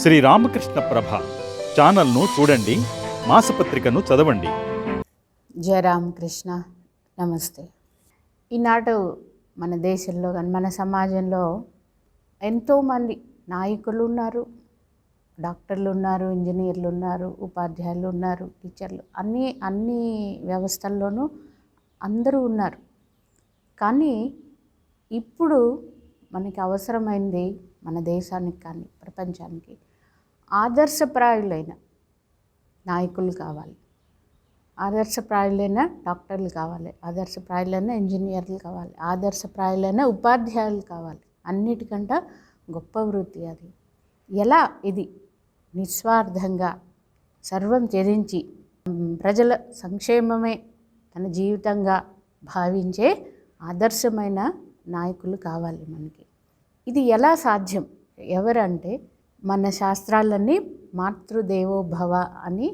శ్రీ రామకృష్ణ ప్రభ ఛానల్ను చూడండి మాసపత్రికను చదవండి. జయ రామకృష్ణ. నమస్తే. ఈనాడు మన దేశంలో కానీ మన సమాజంలో ఎంతోమంది నాయకులు ఉన్నారు డాక్టర్లు ఉన్నారు ఇంజనీర్లు ఉన్నారు ఉపాధ్యాయులు ఉన్నారు టీచర్లు అన్ని అన్ని వ్యవస్థల్లోనూ అందరూ ఉన్నారు. కానీ ఇప్పుడు మనకి అవసరమైంది మన దేశానికి కానీ ప్రపంచానికి ఆదర్శప్రాయులైన నాయకులు కావాలి. ఆదర్శప్రాయులైన డాక్టర్లు కావాలి. ఆదర్శప్రాయులైన ఇంజనీర్లు కావాలి. ఆదర్శప్రాయులైన ఉపాధ్యాయులు కావాలి. అన్నిటికంటే గొప్ప వృత్తి అది. ఎలా ఇది? నిస్వార్థంగా సర్వం త్యజించి ప్రజల సంక్షేమమే తన జీవితంగా భావించే ఆదర్శమైన నాయకులు కావాలి మనకి. ఇది ఎలా సాధ్యం? ఎవరంటే మన శాస్త్రాలన్నీ మాతృదేవోభవ అని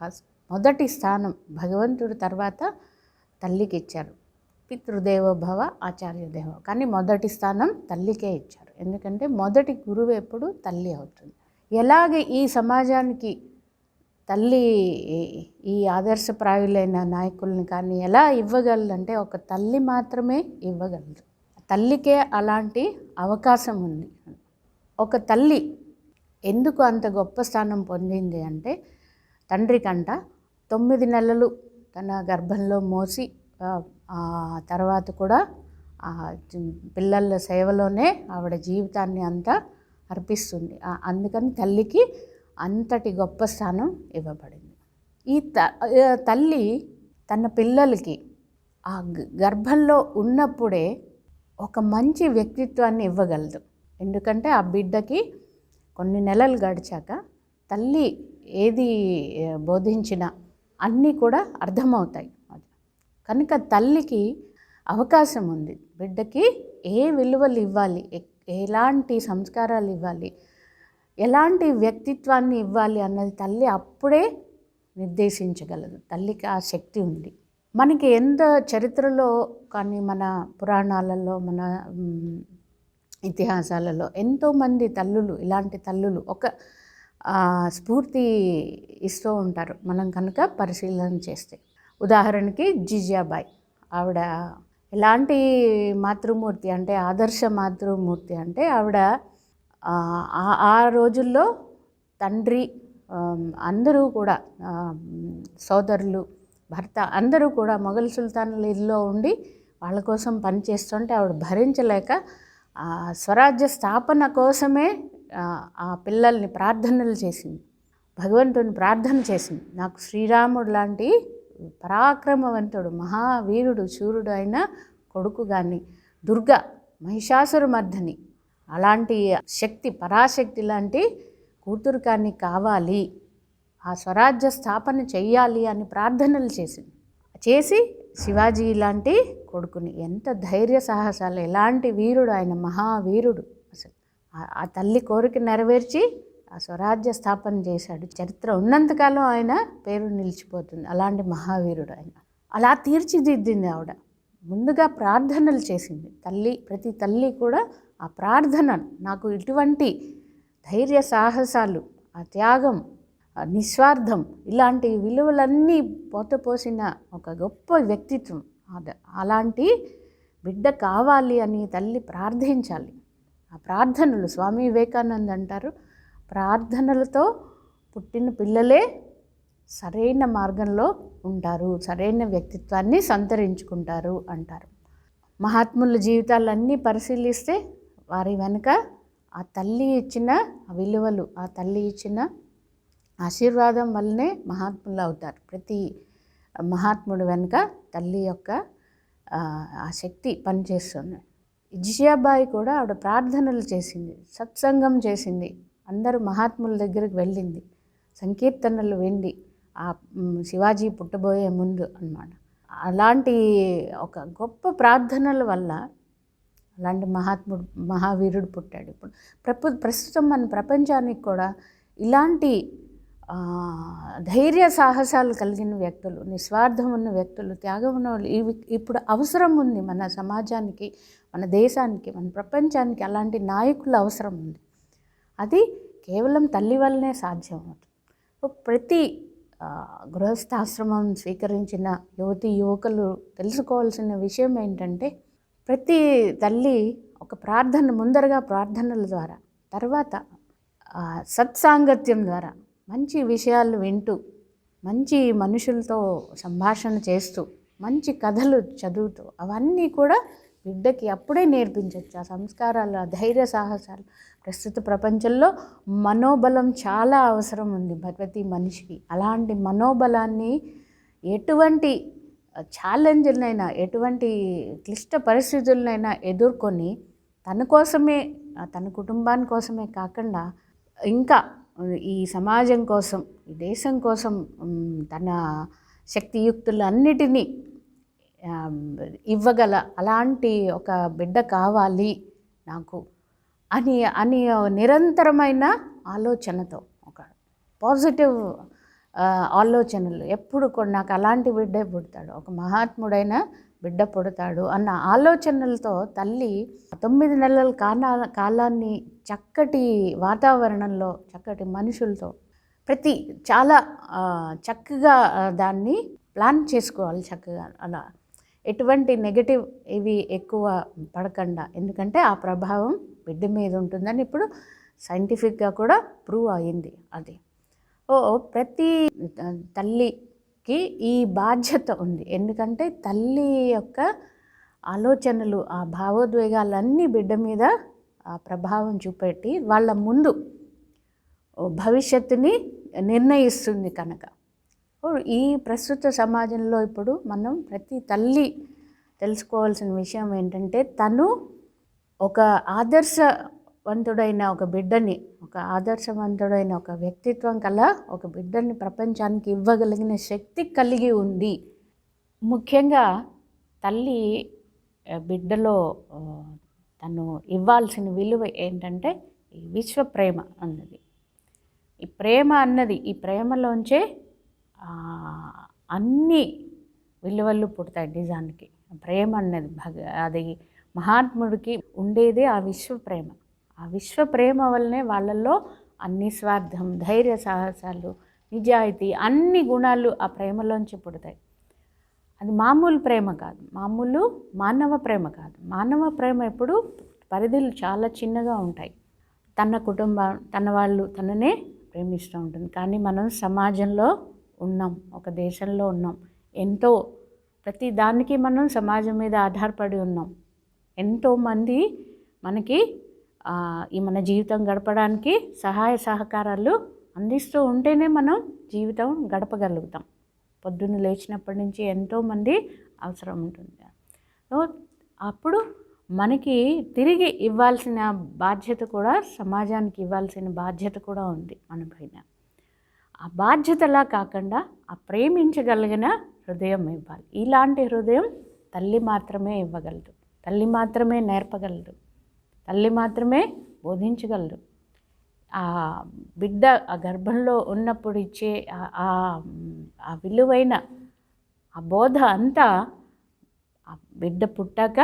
ఫస్ట్ మొదటి స్థానం భగవంతుడు తర్వాత తల్లికి ఇచ్చారు. పితృదేవోభవ ఆచార్యదేవ. కానీ మొదటి స్థానం తల్లికే ఇచ్చారు. ఎందుకంటే మొదటి గురువు ఎప్పుడు తల్లి అవుతుంది. ఎలాగ ఈ సమాజానికి తల్లి ఈ ఆదర్శప్రాయులైన నాయకుల్ని కానీ ఎలా ఇవ్వగలదంటే ఒక తల్లి మాత్రమే ఇవ్వగలదు. తల్లికే అలాంటి అవకాశం ఉంది. ఒక తల్లి ఎందుకు అంత గొప్ప స్థానం పొందింది అంటే తండ్రి కంట తొమ్మిది నెలలు తన గర్భంలో మోసి తర్వాత కూడా పిల్లల సేవలోనే ఆవిడ జీవితాన్ని అంతా అర్పిస్తుంది. అందుకని తల్లికి అంతటి గొప్ప స్థానం ఇవ్వబడింది. ఈ త తల్లి తన పిల్లలకి ఆ గర్భంలో ఉన్నప్పుడే ఒక మంచి వ్యక్తిత్వాన్ని ఇవ్వగలదు. ఎందుకంటే ఆ బిడ్డకి కొన్ని నెలలు గడిచాక తల్లి ఏది బోధించినా అన్నీ కూడా అర్థమవుతాయి. అది కనుక తల్లికి అవకాశం ఉంది. బిడ్డకి ఏ విలువలు ఇవ్వాలి ఎలాంటి సంస్కారాలు ఇవ్వాలి ఎలాంటి వ్యక్తిత్వాన్ని ఇవ్వాలి అన్నది తల్లి అప్పుడే నిర్దేశించగలదు. తల్లికి ఆ శక్తి ఉంది. మనకి ఎంత చరిత్రలో కానీ మన పురాణాలలో మన ఇతిహాసాలలో ఎంతోమంది తల్లులు ఇలాంటి తల్లులు ఒక స్ఫూర్తి ఇస్తూ ఉంటారు మనం కనుక పరిశీలన చేస్తే. ఉదాహరణకి జిజియాబాయ్ ఆవిడ ఎలాంటి మాతృమూర్తి అంటే ఆదర్శ మాతృమూర్తి అంటే ఆవిడ ఆ, ఆ- రోజుల్లో తండ్రి అందరూ కూడా సోదరులు భర్త అందరూ కూడా మొఘల్ సుల్తానుల ఇల్లులో ఉండి వాళ్ళ కోసం పనిచేస్తుంటే ఆవిడ భరించలేక ఆ స్వరాజ్య స్థాపన కోసమే ఆ, పిల్లల్ని ప్రార్థనలు చేసింది. భగవంతుని ప్రార్థన చేసింది. నాకు శ్రీరాముడు లాంటి పరాక్రమవంతుడు మహావీరుడు శూరుడు అయిన కొడుకు కానీ మహిషాసురు మహిషాసురమర్ధని అలాంటి శక్తి పరాశక్తి లాంటి కూతురు కానీ కావాలి. ఆ స్వరాజ్య స్థాపన చెయ్యాలి అని ప్రార్థనలు చేసింది. చేసి శివాజీ లాంటి కొడుకుని ఎంత ధైర్య సాహసాలు ఎలాంటి వీరుడు ఆయన మహావీరుడు అసలు. ఆ- తల్లి కోరిక నెరవేర్చి ఆ స్వరాజ్య స్థాపన చేశాడు. చరిత్ర ఉన్నంతకాలం ఆయన పేరు నిలిచిపోతుంది. అలాంటి మహావీరుడు ఆయన. అలా తీర్చిదిద్దింది ఆవిడ. ముందుగా ప్రార్థనలు చేసింది. తల్లి ప్రతి తల్లి కూడా ఆ ప్రార్థన నాకు ఇటువంటి ధైర్య సాహసాలు ఆ త్యాగం నిస్వార్థం ఇలాంటి విలువలన్నీ పోతపోసిన ఒక గొప్ప వ్యక్తిత్వం. అలాంటి బిడ్డ కావాలి అని తల్లి ప్రార్థించాలి. ఆ ప్రార్థనలు స్వామి వివేకానంద్ అంటారు. ప్రార్థనలతో పుట్టిన పిల్లలే సరైన మార్గంలో ఉంటారు సరైన వ్యక్తిత్వాన్ని సంతరించుకుంటారు అంటారు. మహాత్ముల జీవితాలన్నీ పరిశీలిస్తే వారి వెనుక ఆ తల్లి ఇచ్చిన ఆ విలువలు ఆ తల్లి ఇచ్చిన ఆశీర్వాదం వల్లనే మహాత్ములు అవుతారు. ప్రతి మహాత్ముడు వెనుక తల్లి యొక్క ఆ, శక్తి పనిచేస్తుంది. జియాబాయి కూడా ఆవిడ ప్రార్థనలు చేసింది సత్సంగం చేసింది. అందరూ మహాత్ముల దగ్గరికి వెళ్ళింది. సంకీర్తనలు వెండి ఆ శివాజీ పుట్టబోయే ముందు అన్నమాట. అలాంటి ఒక గొప్ప ప్రార్థనల వల్ల అలాంటి మహాత్ముడు మహావీరుడు పుట్టాడు. ఇప్పుడు ప్రపు ప్రస్తుతం మన ప్రపంచానికి కూడా ఇలాంటి ధైర్య సాహసాలు కలిగిన వ్యక్తులు నిస్వార్థం ఉన్న వ్యక్తులు త్యాగం ఉన్న వాళ్ళు ఇవి ఇప్పుడు అవసరం ఉంది మన సమాజానికి మన దేశానికి మన ప్రపంచానికి అలాంటి నాయకుల అవసరం ఉంది. అది కేవలం తల్లి వల్లనే సాధ్యం అవుతుంది. ప్రతి గృహస్థాశ్రమం స్వీకరించిన యువతి యువకులు తెలుసుకోవాల్సిన విషయం ఏంటంటే ప్రతి తల్లి ఒక ప్రార్థన ముందరగా ప్రార్థనల ద్వారా తర్వాత సత్సాంగత్యం ద్వారా మంచి విషయాలు వింటూ మంచి మనుషులతో సంభాషణ చేస్తూ మంచి కథలు చదువుతూ అవన్నీ కూడా బిడ్డకి అప్పుడే నేర్పించవచ్చు ఆ సంస్కారాలు ఆ ధైర్య సాహసాలు. ప్రస్తుత ప్రపంచంలో మనోబలం చాలా అవసరం ఉంది ప్రతి మనిషికి. అలాంటి మనోబలాన్ని ఎటువంటి ఛాలెంజ్లైనా ఎటువంటి క్లిష్ట పరిస్థితులనైనా ఎదుర్కొని తన కోసమే తన కుటుంబాని కోసమే కాకుండా ఇంకా ఈ సమాజం కోసం ఈ దేశం కోసం తన శక్తియుక్తులన్నిటినీ ఇవ్వగల అలాంటి ఒక బిడ్డ కావాలి నాకు అని అని నిరంతరమైన ఆలోచనతో ఒక పాజిటివ్ ఆలోచనలు. ఎప్పుడు కూడా నాకు అలాంటి బిడ్డే పుడతాడు. ఒక మహాత్ముడైన బిడ్డ పుడతాడు అన్న ఆలోచనలతో తల్లి తొమ్మిది నెలల కాలా కాలాన్ని చక్కటి వాతావరణంలో చక్కటి మనుషులతో ప్రతి చాలా చక్కగా దాన్ని ప్లాన్ చేసుకోవాలి చక్కగా అలా. ఎటువంటి నెగటివ్ ఇవి ఎక్కువ పడకుండా. ఎందుకంటే ఆ ప్రభావం బిడ్డ మీద ఉంటుందని ఇప్పుడు సైంటిఫిక్గా కూడా ప్రూవ్ అయింది అది. ఓ ప్రతి తల్లి కి ఈ బాధ్యత ఉంది. ఎందుకంటే తల్లి యొక్క ఆలోచనలు ఆ భావోద్వేగాలన్నీ బిడ్డ మీద ఆ ప్రభావం చూపెట్టి వాళ్ళ ముందు భవిష్యత్తుని నిర్ణయిస్తుంది కనుక. ఈ ప్రస్తుత సమాజంలో ఇప్పుడు మనం ప్రతి తల్లి తెలుసుకోవాల్సిన విషయం ఏంటంటే తను ఒక ఆదర్శ వంతుడైన ఒక బిడ్డని ఒక ఆదర్శవంతుడైన ఒక వ్యక్తిత్వం కల ఒక బిడ్డని ప్రపంచానికి ఇవ్వగలిగిన శక్తి కలిగి ఉంది ముఖ్యంగా తల్లి బిడ్డలో తను ఇవ్వాల్సిన విలువ ఏంటంటే ఈ విశ్వ ప్రేమ అన్నది. ఈ ప్రేమ అన్నది ఈ ప్రేమలోంచే అన్ని విలువలు పుడతాయి నిజానికి. ప్రేమ అన్నది భగ అది మహాత్ముడికి ఉండేదే ఆ విశ్వ ప్రేమ. ఆ విశ్వ ప్రేమ వల్లనే వాళ్ళల్లో అన్ని స్వార్థం ధైర్య సాహసాలు నిజాయితీ అన్ని గుణాలు ఆ ప్రేమలోంచి పుడతాయి. అది మామూలు ప్రేమ కాదు. మామూలు మానవ ప్రేమ కాదు. మానవ ప్రేమ ఎప్పుడు పరిధులు చాలా చిన్నగా ఉంటాయి. తన కుటుంబం తన వాళ్ళు తననే ప్రేమిస్తూ ఉంటుంది. కానీ మనం సమాజంలో ఉన్నాం. ఒక దేశంలో ఉన్నాం. ఎంతో ప్రతి దానికి మనం సమాజం మీద ఆధారపడి ఉన్నాం. ఎంతోమంది మనకి ఈ మన జీవితం గడపడానికి సహాయ సహకారాలు అందిస్తూ ఉంటేనే మనం జీవితం గడపగలుగుతాం. పొద్దున్న లేచినప్పటి నుంచి ఎంతోమంది అవసరం ఉంటుంది. సో అప్పుడు మనకి తిరిగి ఇవ్వాల్సిన బాధ్యత కూడా సమాజానికి ఇవ్వాల్సిన బాధ్యత కూడా ఉంది మన పైన. ఆ బాధ్యతలా కాకుండా ఆ ప్రేమించగలిగిన హృదయం ఇవ్వాలి. ఇలాంటి హృదయం తల్లి మాత్రమే ఇవ్వగలదు. తల్లి మాత్రమే నేర్పగలదు. తల్లి మాత్రమే బోధించగలరు ఆ బిడ్డ ఆ గర్భంలో ఉన్నప్పుడు ఇచ్చే ఆ- విలువైన ఆ బోధ అంతా ఆ బిడ్డ పుట్టాక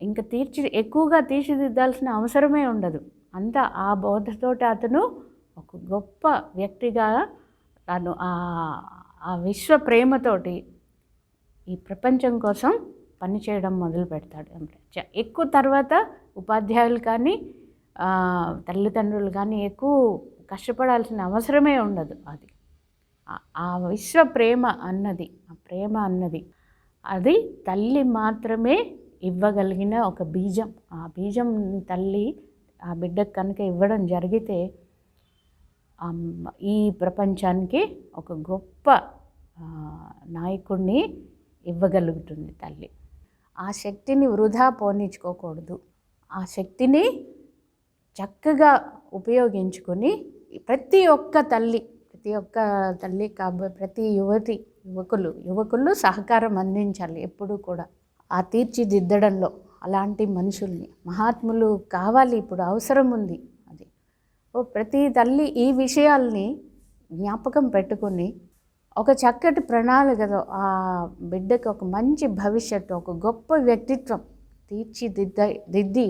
ఇంకా తీర్చి ఎక్కువగా తీర్చిదిద్దాల్సిన అవసరమే ఉండదు. అంతా ఆ బోధతోటి అతను ఒక గొప్ప వ్యక్తిగా తను ఆ ఆ విశ్వ ప్రేమతోటి ఈ ప్రపంచం కోసం పని చేయడం మొదలు పెడతాడు. ఎక్కువ తర్వాత ఉపాధ్యాయులు కానీ తల్లిదండ్రులు కానీ ఎక్కువ కష్టపడాల్సిన అవసరమే ఉండదు అది. ఆ- విశ్వ ప్రేమ అన్నది ఆ ప్రేమ అన్నది అది తల్లి మాత్రమే ఇవ్వగలిగిన ఒక బీజం. ఆ బీజం తల్లి ఆ బిడ్డకు కనుక ఇవ్వడం జరిగితే ఈ ప్రపంచానికి ఒక గొప్ప నాయకుడిని ఇవ్వగలుగుతుంది తల్లి. ఆ శక్తిని వృధా పోనించుకోకూడదు ఆ శక్తిని చక్కగా ఉపయోగించుకొని ప్రతి ఒక్క తల్లి ప్రతి ఒక్క తల్లి కాబ ప్రతి యువతి యువకులు యువకులు సహకారం అందించాలి ఎప్పుడూ కూడా. ఆ తీర్చిదిద్దడంలో అలాంటి మనుషుల్ని మహాత్ములు కావాలి ఇప్పుడు అవసరం ఉంది అది. ఓ ప్రతి తల్లి ఈ విషయాల్ని జ్ఞాపకం పెట్టుకొని ఒక చక్కటి ప్రణాళికతో ఆ బిడ్డకు ఒక మంచి భవిష్యత్తు ఒక గొప్ప వ్యక్తిత్వం తీర్చిదిద్ద దిద్ది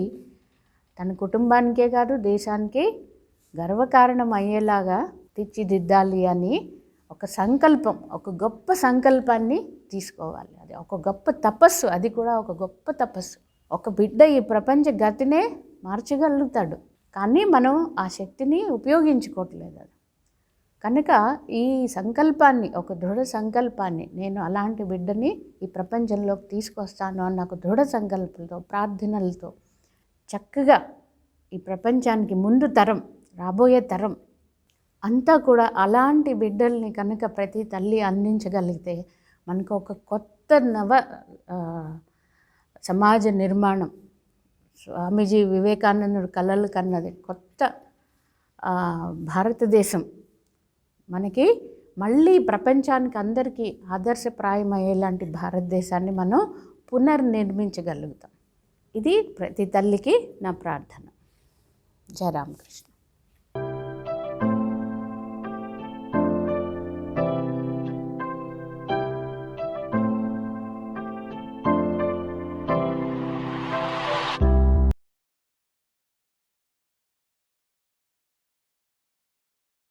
తన కుటుంబానికే కాదు దేశానికి గర్వకారణం అయ్యేలాగా తీర్చిదిద్దాలి అని ఒక సంకల్పం ఒక గొప్ప సంకల్పాన్ని తీసుకోవాలి. అది ఒక గొప్ప తపస్సు అది కూడా ఒక గొప్ప తపస్సు. ఒక బిడ్డ ఈ ప్రపంచ గతినే మార్చగలుగుతాడు. కానీ మనం ఆ శక్తిని ఉపయోగించుకోవట్లేదు అది. కనుక ఈ సంకల్పాన్ని ఒక దృఢ సంకల్పాన్ని నేను అలాంటి బిడ్డని ఈ ప్రపంచంలోకి తీసుకొస్తాను అన్న ఒక దృఢ సంకల్పంతో ప్రార్థనలతో చక్కగా ఈ ప్రపంచానికి ముందు తరం రాబోయే తరం అంతా కూడా అలాంటి బిడ్డల్ని కనుక ప్రతి తల్లి అందించగలిగితే మనకు ఒక కొత్త నవ సమాజ నిర్మాణం. స్వామీజీ వివేకానందుడు కలలు కన్నది కొత్త భారతదేశం. మనకి మళ్ళీ ప్రపంచానికి అందరికీ ఆదర్శప్రాయమయ్యేలాంటి భారతదేశాన్ని మనం పునర్నిర్మించగలుగుతాం. ఇది ప్రతి తల్లికి నా ప్రార్థన. జయరామకృష్ణ